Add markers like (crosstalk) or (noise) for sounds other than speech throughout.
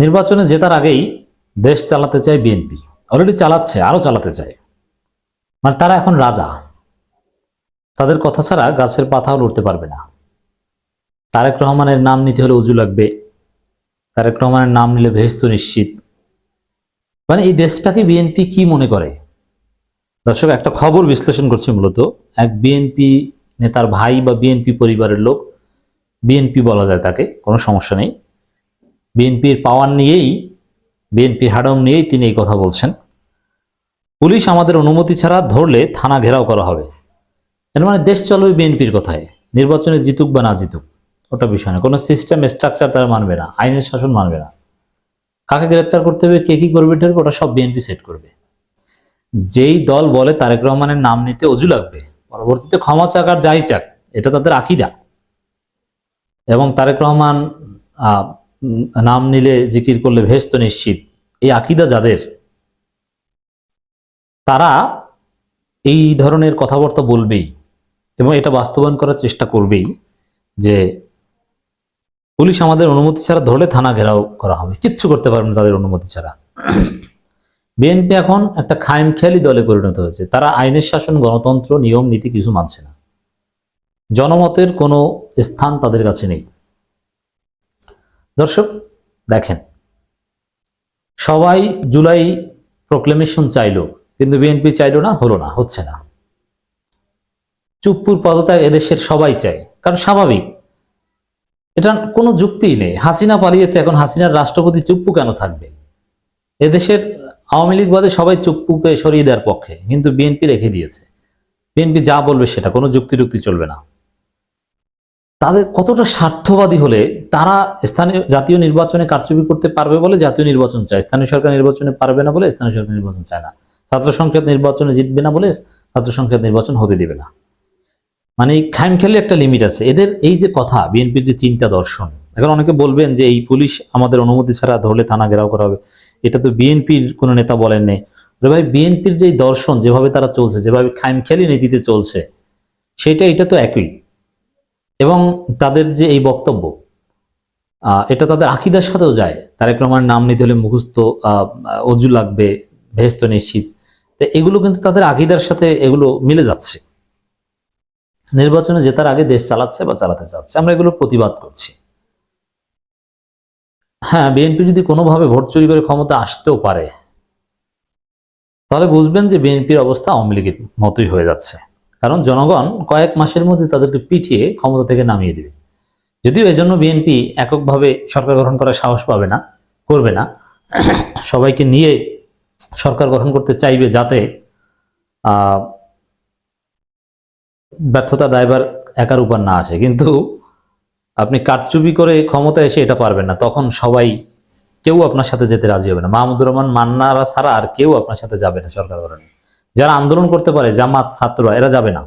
নির্বাচনে জেতার আগেই দেশ চালাতে চায় বিএনপি। অলরেডি চালাচ্ছে আরও চালাতে চায়। মানে তারা এখন রাজা। তাদের কথা ছাড়া গাছের পাতাও লড়তে পারবে না। তারেক রহমানের নাম নিতে হলে উজু লাগবে। তারেক রহমানের নাম নিলে ভেস্ত নিশ্চিত। মানে এই দেশটাকে বিএনপি কি মনে করে? দর্শক, একটা খবর বিশ্লেষণ করছি মূলত। এক বিএনপি নেতার ভাই বা বিএনপি পরিবারের লোক, বিএনপি বলা যায় তাকে, কোনো সমস্যা নেই। বিএনপির পাওয়ার নিয়েই, বিএনপির হাডম নিয়েই তিনি এই কথা বলছেন। পুলিশ আমাদের অনুমতি ছাড়া ধরলে থানা ঘেরাও করা হবে। এর মানে দেশ চলবে বিএনপির কথায়। নির্বাচনে জিতুক বা না জিতুক, ওটা বিষয় না। কোনো সিস্টেম স্ট্রাকচার তারা মানবে না। আইনের শাসন মানবে না। কাকে গ্রেপ্তার করতে হবে, কে কি করবে এটার ওটা সব বিএনপি সেট করবে। যেই দল বলে তারেক রহমানের নাম নিতে অজু লাগবে, পরবর্তীতে ক্ষমা চাক আর যাই চাক, এটা তাদের আকিদা। এবং তারেক রহমান নাম নিলে জিকির করলে ভেস্ত নিশ্চিত। এই আকিদা যাদের, তারা এই ধরনের কথাবার্তা বলবেই এবং এটা বাস্তবায়ন করার চেষ্টা করবেই যে পুলিশ আমাদের অনুমতি ছাড়া ধরলে থানা ঘেরাও করা হবে। কিচ্ছু করতে পারবে না তাদের অনুমতি ছাড়া। বিএনপি এখন একটা খায়েমখেয়ালি দলে পরিণত হয়েছে। তারা আইনের শাসন, গণতন্ত্র, নিয়ম, নীতি কিছু মানছে না। জনমতের কোনো স্থান তাদের কাছে নেই। দর্শক, দেখেন। সবাই জুলাই প্রোক্লেমেশন চাইলো, কিন্তু বিএনপি চাইলো না, হলো না, হচ্ছে না। চুপ্পুর পদত্যাগ এদেশের সবাই চায়, কারণ স্বাভাবিক। এটা কোনো যুক্তিই নেই। হাসিনা পালিয়েছে, এখন হাসিনার রাষ্ট্রপতি চুপ্পু কেন থাকবে? এদেশের আওয়ামী লীগ বাদে সবাই চুপ্পুকে সরিয়ে দেওয়ার পক্ষে, কিন্তু বিএনপি রেখে দিয়েছে। বিএনপি যা বলবে সেটা, কোনো যুক্তি যুক্তি চলবে না। তাদের কতটা স্বার্থবাদী হলে তারা স্থানীয় জাতীয় নির্বাচনে কারচুপি করতে পারবে বলে জাতীয় নির্বাচন চায়? স্থানীয় সরকার নির্বাচনে পারবে না বলে স্থানীয় সরকার নির্বাচন চায় না। ছাত্র সংসদ নির্বাচনে জিতবে না বলে ছাত্র সংসদ নির্বাচন হতে দেবে না। মানে খাইম খেলে একটা লিমিট আছে। এদের এই যে কথা, বিএনপির যে চিন্তা দর্শন, এখন অনেকে বলবেন যে এই পুলিশ আমাদের অনুমতি ছাড়া ধরলে থানা ঘেরাও করা হবে। এটা তো বিএনপির কোনো নেতা বলেন নেই। ভাই, বিএনপির যে দর্শন, যেভাবে তারা চলছে, যেভাবে খাইমখেয়ালি নীতিতে চলছে, সেটা, এটা তো একই। এবং তাদের যে এই বক্তব্য এটা তাদের আকিদার সাথেও যায়। তারেক রহমানের নাম নিতে হলে মুখস্থ অজু লাগবে, ভেস্ত নিশ্চিত। এগুলো কিন্তু তাদের আকিদার সাথে এগুলো মিলে যাচ্ছে। নির্বাচনে জেতার আগে দেশ চালাচ্ছে বা চালাতে চাচ্ছে, আমরা এগুলো প্রতিবাদ করছি। হ্যাঁ বিএনপি যদি কোনোভাবে ভোট চুরি করে ক্ষমতা আসতেও পারে, তাহলে বুঝবেন যে বিএনপির অবস্থা আওয়ামী লীগের মতোই হয়ে যাচ্ছে। কারণ জনগণ কয়েক মাসের মধ্যে তাদেরকে পিটিয়ে ক্ষমতা থেকে নামিয়ে দেবে। যদিও এজন্য বিএনপি এককভাবে সরকার গঠন করার সাহস পাবে না, করবে না। সবাইকে নিয়ে সরকার গঠন করতে চাইবে যাতে ব্যর্থতা দায়বার একার উপর না আসে। কিন্তু আপনি কারচুপি করে ক্ষমতা এসে এটা পারবেন না, তখন সবাই কেউ আপনার সাথে যেতে রাজি হবে না। মাহমুদুর রহমান মান্নারা ছাড়া আর কেউ আপনার সাথে যাবে না সরকার গঠনে। যারা আন্দোলন করতে পারে, জামাত, ছাত্ররা, এরা যাবে না।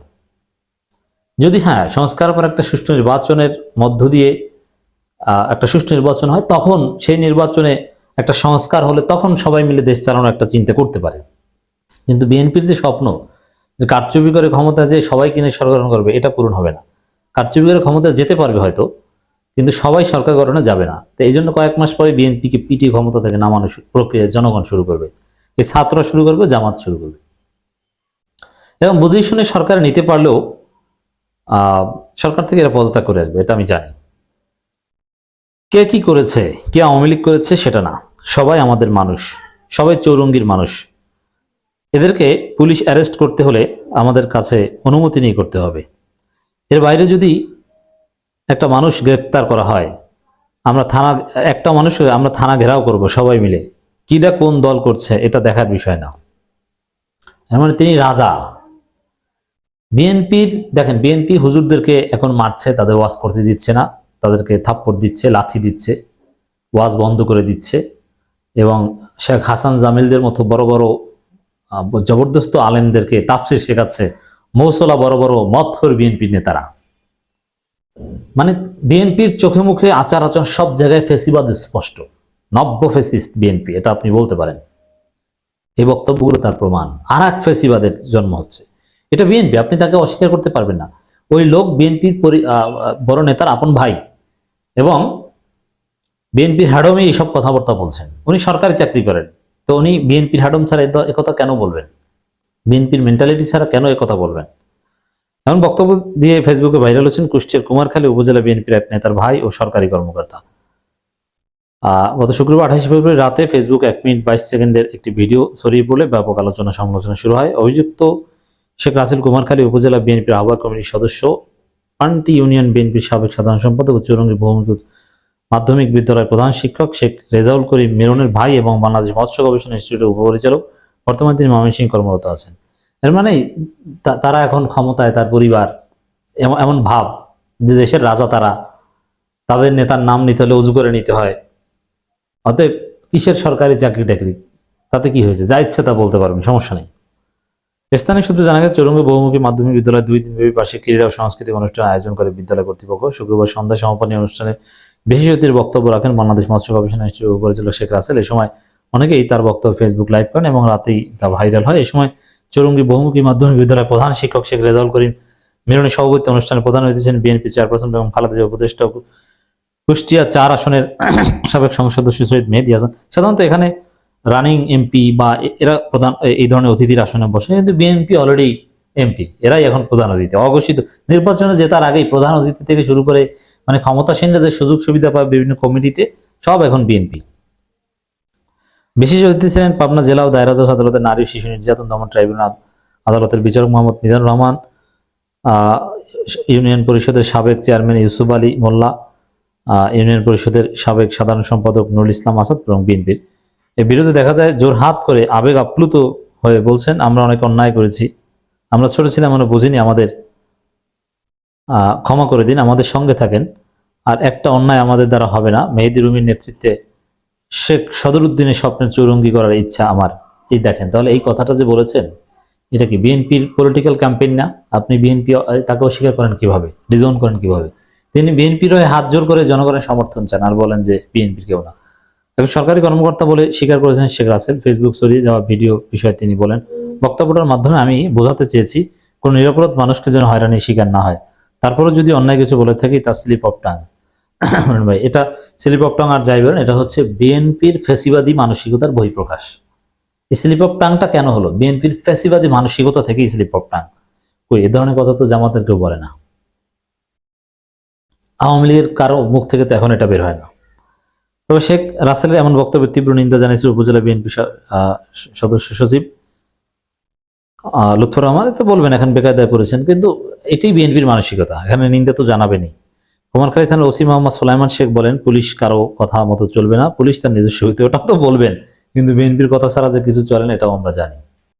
যদি হ্যাঁ সংস্কার পর একটা সুষ্ঠু নির্বাচনের মধ্য দিয়ে একটা সুষ্ঠু নির্বাচন হয়, তখন সেই নির্বাচনে একটা সংস্কার হলে তখন সবাই মিলে দেশ চালানোর একটা চিন্তা করতে পারে। কিন্তু বিএনপির যে স্বপ্ন, যে কারচুপি করে ক্ষমতা যে সবাই কিনে সরকার করবে, এটা পূরণ হবে না। কারচুপি করে ক্ষমতা যেতে পারবে হয়তো, কিন্তু সবাই সরকার গঠনে যাবে না। তো এই জন্য কয়েক মাস পরে বিএনপিকে পিটি ক্ষমতা থেকে নামানো প্রক্রিয়া জনগণ শুরু করবে। এই ছাত্ররা শুরু করবে, জামাত শুরু করবে। এবং বুঝেই শুনে সরকার নিতে পারলেও সরকার থেকে এরা পদত্যাগ করে আসবে, এটা আমি জানি। কে কি করেছে, কে আওয়ামী লীগ করেছে সেটা না। সবাই আমাদের মানুষ, সবাই চৌরঙ্গির মানুষ। এদেরকে পুলিশ অ্যারেস্ট করতে হলে আমাদের কাছে অনুমতি নিয়ে করতে হবে। এর বাইরে যদি একটা মানুষ গ্রেপ্তার করা হয়, আমরা থানা, একটা মানুষ, আমরা থানা ঘেরাও করব সবাই মিলে। কিটা কোন দল করছে, এটা দেখার বিষয় না। মানে তিনি রাজা। বিএনপির, দেখেন, বিএনপি হুজুরদেরকে এখন মারছে, তাদের ওয়াজ করতে দিচ্ছে না, তাদেরকে থাপ্পড় দিচ্ছে, লাথি দিচ্ছে, ওয়াজ বন্ধ করে দিচ্ছে এবং শেখ হাসান জামিলদের মতো বড় বড় জবরদস্ত আলেমদেরকে তাফসির শেখাচ্ছে মৌসলা বড় বড় মতখর বিএনপির নেতারা। মানে বিএনপির চোখে মুখে আচার আচরণ সব জায়গায় ফেসিবাদ স্পষ্ট, নব্য ফেসিস্ট বিএনপি, এটা আপনি বলতে পারেন। এই বক্তব্যগুলো তার প্রমাণ। আর এক ফেসিবাদের জন্ম হচ্ছে। এটা বিএনপি, আপনি তাকে অস্বীকার করতে পারবেন না। ওই লোক বিএনপির বড় নেতার আপন ভাই এবং বিএনপির হাডমই এইসব কথাবার্তা বলছেন। উনি সরকারি চাকরি করেন। তো উনি বিএনপির হাডম ছাড়া একথা কেন বলবেন? বিএনপির মেন্টালিটি ছাড়া কেন একথা বলবেন? এমন বক্তব্য দিয়ে ফেসবুকে ভাইরাল হচ্ছেন কুষ্টিয়ার কুমারখালী উপজেলা বিএনপির এক নেতার ভাই ও সরকারি কর্মকর্তা। গত শুক্রবার আঠাশে ফেব্রুয়ারি রাতে ফেসবুক এক মিনিট বাইশ সেকেন্ডের একটি ভিডিও ছড়িয়ে পড়লে ব্যাপক আলোচনা সমালোচনা শুরু হয়। অভিযুক্ত শেখ রাসেল কুমারখালী উপজেলা বিএনপির আহ্বায়ক কমিটির সদস্য, পান্টি ইউনিয়ন বিএনপির সাবেক সাধারণ সম্পাদক চৌরঙ্গী বহুমুখী মাধ্যমিক বিদ্যালয়ের প্রধান শিক্ষক শেখ রেজাউল করিম মিরনের ভাই এবং বাংলাদেশ মৎস্য গবেষণা ইনস্টিটিউটের উপপরিচালক। বর্তমানে তিনি ময়মনসিংহ কর্মরত আছেন। এর মানে তারা এখন ক্ষমতায়, তার পরিবার, এমন ভাব যে দেশের রাজা তারা, তাদের নেতার নাম নিতে হলে উজু করে নিতে হয়। অতএব কিসের সরকারি চাকরি টাকরি তাতে কি হয়েছে? যা ইচ্ছে তা বলতে পারবেন, সমস্যা নেই। স্থানীয় সূত্রে জানা গেছে, চৌরঙ্গ বহুমুখী মাধ্যমিক বিদ্যালয় দুই দিন ব্যাপী পাশে ক্রীড়া ও সাংস্কৃতিক অনুষ্ঠান আয়োজন করে বিদ্যালয় কর্তৃপক্ষ। শুক্রবার সন্ধ্যা সমাপনী অনুষ্ঠানে বিশেষ অতিথির বক্তব্য রাখেন বাংলাদেশ মৎস্য গবেষণা ইনস্টিটিউট পরিচালক শেখ রাসেল। এই সময় অনেকেই তার বক্তব্য ফেসবুক লাইভ করেন এবং রাতেই তা ভাইরাল হয়। এই সময় চৌরঙ্গী বহুমুখী মাধ্যমিক বিদ্যালয়ের প্রধান শিক্ষক শেখ রেজাউল করিম মিলনের সভাপতি অনুষ্ঠানে প্রধান ছিলেন বিএনপি চেয়ারপারসন এবং খালেদা উপদেষ্টা কুষ্টিয়া চার আসনের সাবেক সংসদ সৈয়দ মেহেদি হাসান। সাধারণত এখানে রানিং এমপি বা এরা প্রধান এই ধরনের অতিথির আসনে বসে, কিন্তু বিএনপি অলরেডি এমপি এরাই এখন প্রধান অতিথি, অঘোষিত। নির্বাচনে জেতার আগেই প্রধান অতিথি থেকে শুরু করে মানে ক্ষমতাসীনরা যে সুযোগ সুবিধা পায় বিভিন্ন কমিটিতে, সব এখন বিএনপি বিশেষ অতিথি ছিলেন পাবনা জেলা ও দায়রা জজ আদালতের নারী শিশু নির্যাতন দমন ট্রাইব্যুনাল আদালতের বিচারক মোহাম্মদ মিজানুর রহমান ইউনিয়ন পরিষদের সাবেক চেয়ারম্যান ইউসুফ আলী মোল্লা ইউনিয়ন পরিষদের সাবেক সাধারণ সম্পাদক নুরুল ইসলাম আসাদ এবং বিএনপির এর বিরুদ্ধে দেখা যায় জোর হাত করে আবেগ আপ্লুত হয়ে বলছেন, আমরা অনেক অন্যায় করেছি। আমরা ছোট ছিলাম, আমরা বুঝিনি আমাদের ক্ষমা করে দিন, আমাদের সঙ্গে থাকেন। আর একটা অন্যায় আমাদের দ্বারা হবে না। মেহেদি রুমির নেতৃত্বে শেখ সদরুদ্দিনের স্বপ্নের চৌরঙ্গি করার ইচ্ছা আমার। এই দেখেন, তাহলে এই কথাটা যে বলেছেন, এটা কি বিএনপির পলিটিক্যাল ক্যাম্পেইন না? আপনি বিএনপি তাকে অস্বীকার করেন কীভাবে? ডিজাউন করেন কীভাবে? তিনি বিএনপির হয়ে হাত জোর করে জনগণের সমর্থন চান, আর বলেন যে বিএনপির কেউ না। একজন সরকারি কর্মকর্তা বলে স্বীকার করেছেন শেখ রাসেল। ফেসবুক ছড়িয়ে যাওয়া ভিডিও বিষয়ে তিনি বলেন, বক্তব্যটার মাধ্যমে আমি বোঝাতে চেয়েছি, কোনো নিরাপরাধ মানুষকে যেন হয়রানির শিকার না হয়। তারপরে যদি অন্যায় কিছু বলে থাকি, তা স্লিপ অফ টাং। (coughs) ভাই, এটা স্লিপ অফ টাং আর যাই বলেন, এটা হচ্ছে বিএনপির ফেসিবাদী মানসিকতার বহিঃপ্রকাশ। এই স্লিপ অফ টাংটা কেন হলো? বিএনপির ফেসিবাদী মানসিকতা থেকেই স্লিপ অফ টাং। কই, এ ধরনের কথা তো জামাতের কেউ বলে না। আওয়ামী লীগের কারও মুখ থেকে তো এখন এটা বের হয় না। তবে শেখ রাসেলের এমন বক্তব্যের তীব্র নিন্দা জানিয়েছিল উপজেলা বিএনপি সদস্য সচিব। লুৎফর রহমান তো বলবেন, এখন বেকায়দায় পড়েছেন, কিন্তু এটি বিএনপির মানসিকতা, এখানে নিন্দা তো জানাবেনি কুমারখালী থানার ওসি মোহাম্মদ সোলাইমান শেখ বলেন, পুলিশ কারও কথা মতো চলবে না, পুলিশ তার নিজস্ব হইতে, ওটা তো বলবেন, কিন্তু বিএনপির কথা ছাড়া যে কিছু চলেন এটাও আমরা জানি।